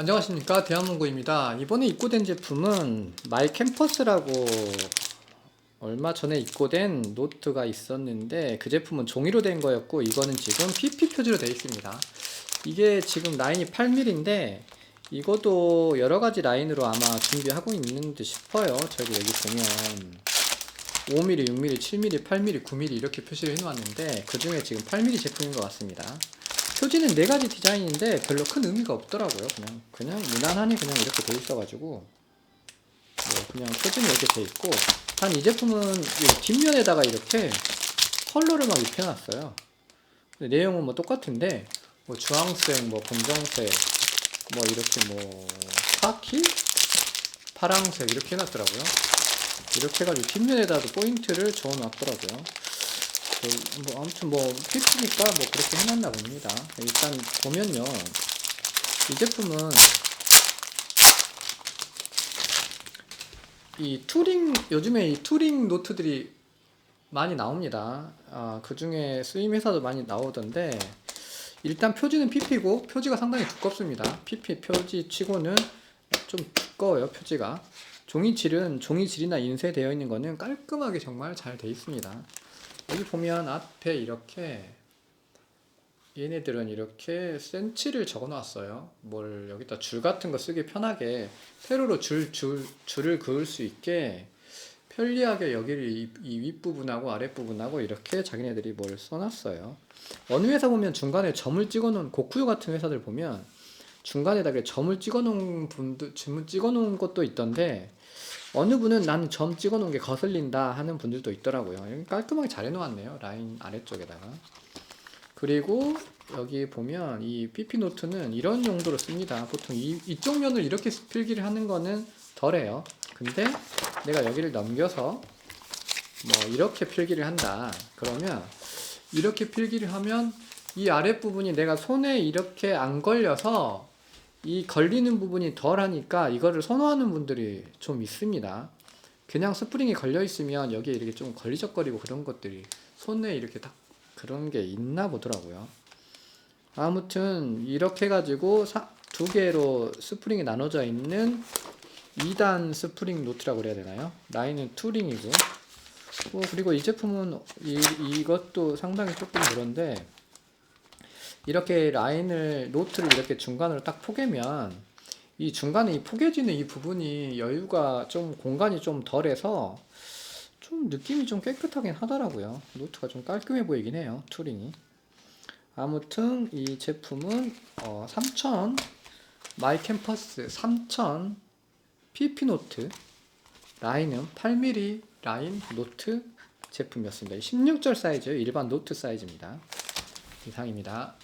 안녕하십니까. 대한문고입니다. 이번에 입고된 제품은 마이 캠퍼스라고 얼마 전에 입고된 노트가 있었는데 그 제품은 종이로 된 거였고 이거는 지금 PP 표지로 되어 있습니다. 이게 지금 라인이 8mm인데 이것도 여러 가지 라인으로 아마 준비하고 있는 듯 싶어요. 저기 여기 보면 5mm, 6mm, 7mm, 8mm, 9mm 이렇게 표시를 해놓았는데 그 중에 지금 8mm 제품인 것 같습니다 표지는 네 가지 디자인인데 별로 큰 의미가 없더라고요. 그냥 그냥 무난하니 그냥 이렇게 돼 있어가지고 뭐 그냥 표지는 이렇게 돼 있고 단 이 제품은 이 뒷면에다가 이렇게 컬러를 막 입혀놨어요. 내용은 뭐 똑같은데 뭐 주황색, 뭐 검정색, 뭐 이렇게 뭐 카키, 파랑색 이렇게 해놨더라고요. 이렇게 해가지고 뒷면에다도 포인트를 적어놨더라고요. 그, 뭐 아무튼 뭐 PP니까 뭐 그렇게 해놨나 봅니다. 일단 보면요, 이 제품은 이 투링 요즘에 이 투링 노트들이 많이 나옵니다. 아, 그 중에 쓰임 회사도 많이 나오던데 일단 표지는 PP고 표지가 상당히 두껍습니다. PP 표지 치고는 좀 두꺼워요 표지가. 종이질은 종이질이나 인쇄되어 있는 거는 깔끔하게 정말 잘 돼 있습니다. 여기 보면 앞에 이렇게 얘네들은 이렇게 센치를 적어 놨어요. 뭘 여기다 줄 같은 거 쓰기 편하게 세로로 줄, 줄, 줄을 그을 수 있게 편리하게 여기를 이, 이 윗부분하고 아랫부분하고 이렇게 자기네들이 뭘 써놨어요. 어느 회사 보면 중간에 점을 찍어 놓은 고쿠요 같은 회사들 보면 중간에다 이렇게 점을 찍어 놓은 분들, 점을 찍어 놓은 것도 있던데 어느 분은 나는 점 찍어 놓은 게 거슬린다 하는 분들도 있더라고요. 깔끔하게 잘 해놓았네요. 라인 아래쪽에다가. 그리고 여기 보면 이 PP 노트는 이런 용도로 씁니다. 보통 이, 이쪽 면을 이렇게 필기를 하는 거는 덜해요. 근데 내가 여기를 넘겨서 뭐 이렇게 필기를 한다. 그러면 이렇게 필기를 하면 이 아랫부분이 내가 손에 이렇게 안 걸려서 이 걸리는 부분이 덜 하니까 이거를 선호하는 분들이 좀 있습니다. 그냥 스프링이 걸려 있으면 여기에 이렇게 좀 걸리적거리고 그런 것들이 손에 이렇게 딱 그런 게 있나 보더라고요. 아무튼 이렇게 해가지고 사- 두 개로 스프링이 나눠져 있는 2단 스프링 노트라고 그래야 되나요? 라인은 투링이고 뭐 그리고 이 제품은 이, 이것도 상당히 조금 그런데 이렇게 라인을 노트를 이렇게 중간으로 딱 포개면 이 중간에 이 포개지는 이 부분이 여유가 좀 공간이 좀 덜해서 좀 느낌이 좀 깨끗하긴 하더라고요. 노트가 좀 깔끔해 보이긴 해요. 투링이. 아무튼 이 제품은 어, 3000 마이 캠퍼스 3000 PP 노트 라인은 8mm 라인 노트 제품이었습니다. 16절 사이즈 일반 노트 사이즈입니다. 이상입니다.